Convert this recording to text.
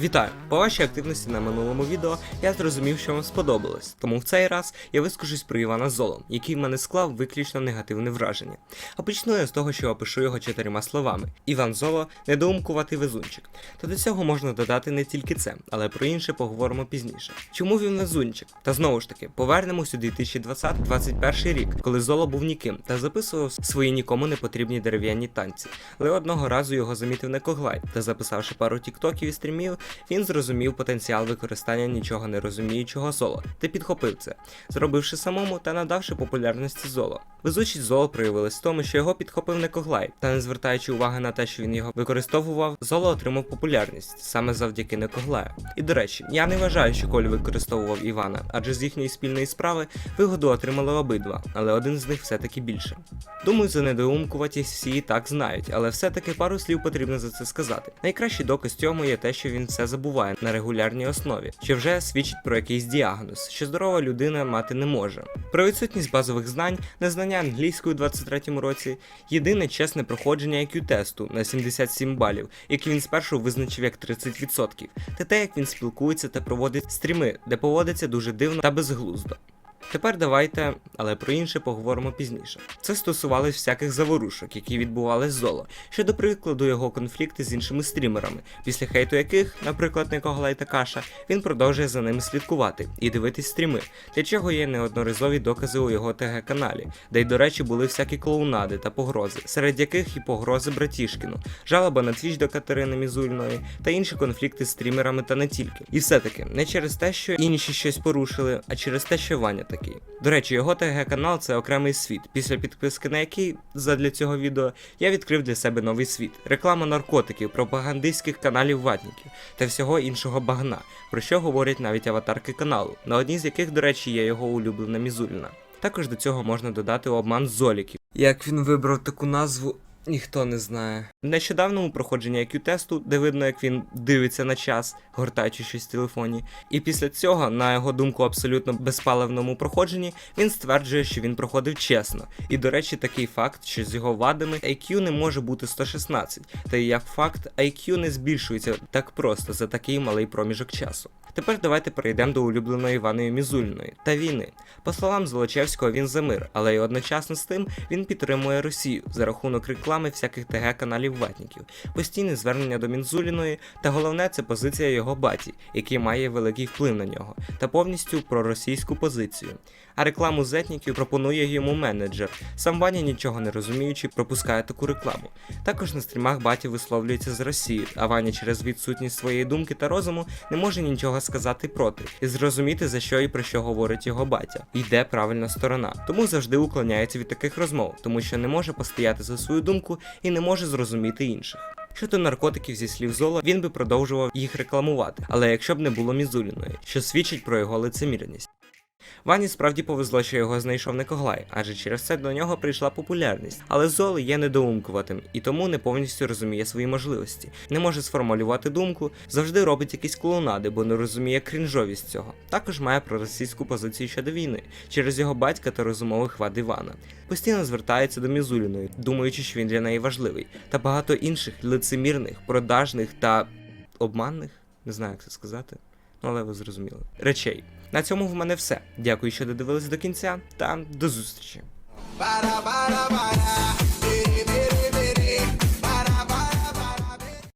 Вітаю! По вашій активності на минулому відео я зрозумів, що вам сподобалось, тому в цей раз я вискажусь про Івана Золо, який в мене склав виключно негативне враження. А почну я з того, що опишу його чотирма словами: Іван Золо недоумкуватий везунчик. Та до цього можна додати не тільки це, але про інше поговоримо пізніше. Чому він везунчик? Та знову ж таки, повернемось у 2020-2021 рік, коли Золо був ніким та записував свої нікому не потрібні дерев'яні танці. Але одного разу його замітив Некоглай та записавши пару тіктоків і стрімів, він зрозумів потенціал використання нічого не розуміючого золо та підхопив це, зробивши самому та надавши популярності золо. Везучість золо проявилась в тому, що його підхопив Некоглай, та не звертаючи уваги на те, що він його використовував, золо отримав популярність саме завдяки Некоглаю. І до речі, я не вважаю, що Коль використовував Івана, адже з їхньої спільної справи вигоду отримали обидва, але один з них все-таки більше. Думаю, за недоумкуватість всі і так знають, але все-таки пару слів потрібно за це сказати. Найкращий доказ цьому є те, що він все забуває на регулярній основі, що вже свідчить про якийсь діагноз, що здорова людина мати не може. Про відсутність базових знань, незнання англійської у 23-му році, єдине чесне проходження IQ тесту на 77 балів, який він спершу визначив як 30%, та те, як він спілкується та проводить стріми, де поводиться дуже дивно та безглуздо. Тепер давайте, але про інше поговоримо пізніше. Це стосувалось всяких заворушок, які відбувались з Золо, що до прикладу його конфлікти з іншими стрімерами, після хейту яких, наприклад, Никоглай та Каша, він продовжує за ними слідкувати і дивитись стріми, для чого є неодноразові докази у його ТГ каналі, де й, до речі, були всякі клоунади та погрози, серед яких і погрози братішкіну, жалоба на твіч до Катерини Мізульної та інші конфлікти з стрімерами та не тільки. І все-таки не через те, що інші щось порушили, а через те, що Ваня такий. До речі, його ТГ канал це окремий світ, після підписки на який задля цього відео я відкрив для себе новий світ. Реклама наркотиків, пропагандистських каналів ватників та всього іншого багна, про що говорять навіть аватарки каналу, на одній з яких, до речі, є його улюблена Мізуліна. Також до цього можна додати обман золіків. Як він вибрав таку назву, ніхто не знає. В нещодавному проходженні IQ тесту, де видно, як він дивиться на час, гортаючи щось в телефоні. І після цього, на його думку, абсолютно безпаливному проходженні, він стверджує, що він проходив чесно. І до речі, такий факт, що з його вадами IQ не може бути 116, та і як факт, IQ не збільшується так просто за такий малий проміжок часу. Тепер давайте перейдемо до улюбленої Іваною Мізульної та війни. По словам Золочевського, він за мир, але й одночасно з тим він підтримує Росію за рахунок реклами всяких ТГ каналів ватників, постійне звернення до Мінзуліної, та головне це позиція його баті, який має великий вплив на нього, та повністю проросійську позицію. А рекламу зетніків пропонує йому менеджер. Сам Ваня, нічого не розуміючи, пропускає таку рекламу. Також на стрімах баті висловлюється з Росії, а Ваня через відсутність своєї думки та розуму не може нічого сказати проти і зрозуміти за що і про що говорить його батя. Йде правильна сторона. Тому завжди уклоняється від таких розмов, тому що не може постояти за свою думку і не може зрозуміти інших. Щодо наркотиків зі слів Зола, він би продовжував їх рекламувати, але якщо б не було Мізуліної, що свідчить про його лицемірність. Вані справді повезло, що його знайшов Некоглай, адже через це до нього прийшла популярність. Але Зол є недоумкуватим і тому не повністю розуміє свої можливості, не може сформулювати думку, завжди робить якісь клоунади, бо не розуміє крінжовість цього. Також має проросійську позицію щодо війни через його батька та розумових вад Івана. Постійно звертається до Мізуліної, думаючи, що він для неї важливий, та багато інших лицемірних, продажних та обманних, не знаю, як це сказати. Ну, але ви зрозуміли. Речей. На цьому в мене все. Дякую, що додивились до кінця, та до зустрічі.